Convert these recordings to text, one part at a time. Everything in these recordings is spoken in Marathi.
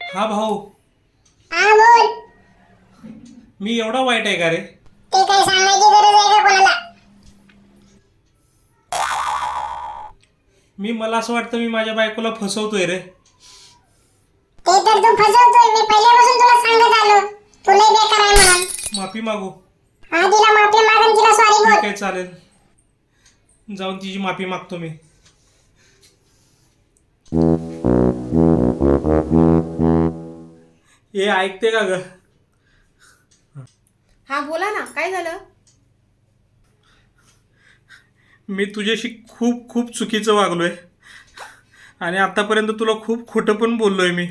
हा भाऊ. हा बोल. मी एवढा वाईट आहे का रे? ते काही सांगायची गरज आहे का कोणाला? मी मला असं वाटतं मी माझ्या बायकोला फसवतोय रे. ते तर तू फसवतोय. मी पहिल्यापासून तुला सांगत आलो. तू लय बेकार आहे म्हणून माफी मागू. हा तिला माफी माग आणि तिला सॉरी ठीक बोल. आहे चालेल. जाऊन तिची माफी मागतो मी. ए ऐकते का ग? हा बोला ना काय झालं? मी तुझ्याशी खूप खूप चुकीचं वागलोय. आणि आतापर्यंत तुला खूप खोटं पण बोललोय मी.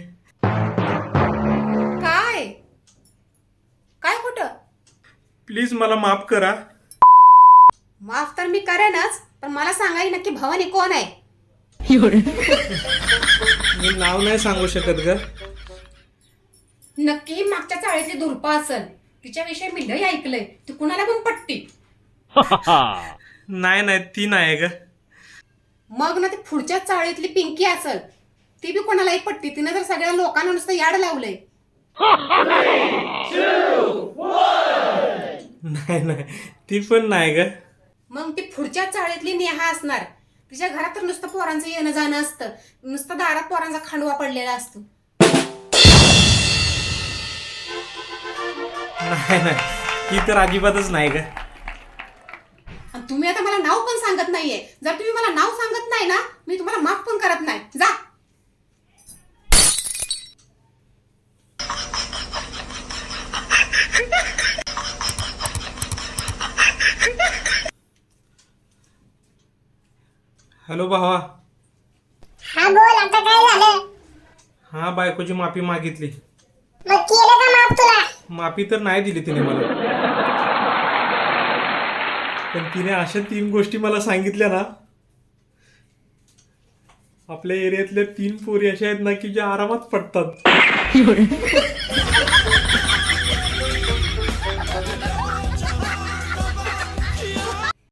काय कुठं प्लीज मला माफ करा. माफ तर मी करेनच पण मला सांगाय नक्की भवानी कोण आहे? मी नाव नाही सांगू शकत ग. नक्की मागच्या चाळीतली दुर्पा असल. तिच्याविषयी मी लय ऐकलंय. ती कुणाला पण पट्टी नाही नाही ती नाही ग. मग ना ती पुढच्या चाळीतली पिंकी असल. ती बी कोणालाही पट्टी तिने तर सगळ्या लोकांना नुसतं याड लावलंय. नाही नाही. ती पण नाही ग. मग ती पुढच्या चाळीतली नेहा असणार. तिच्या घरात तर नुसतं पोरांचं येणं जाणं असतं. नुसतं दारात पोरांचा खांडवा पडलेला असतो. नाही नाही. ती तर अजिबातच नाही ग. आणि तुम्ही आता मला नाव पण सांगत नाहीये. जर तुम्ही मला नाव सांगत नाही ना मी तुम्हाला माफ पण करत नाही. जा. हॅलो भावा. हा बोल आता काय झालं? हा बायकोची माफी मागितली. मग केलं का माफ तुला? माफी तर नाही दिली तिने मला. पण तिने अशा तीन गोष्टी मला सांगितल्या ना आपल्या एरियातल्या तीन पोरी अशा आहेत ना की ज्या आरामात पडतात.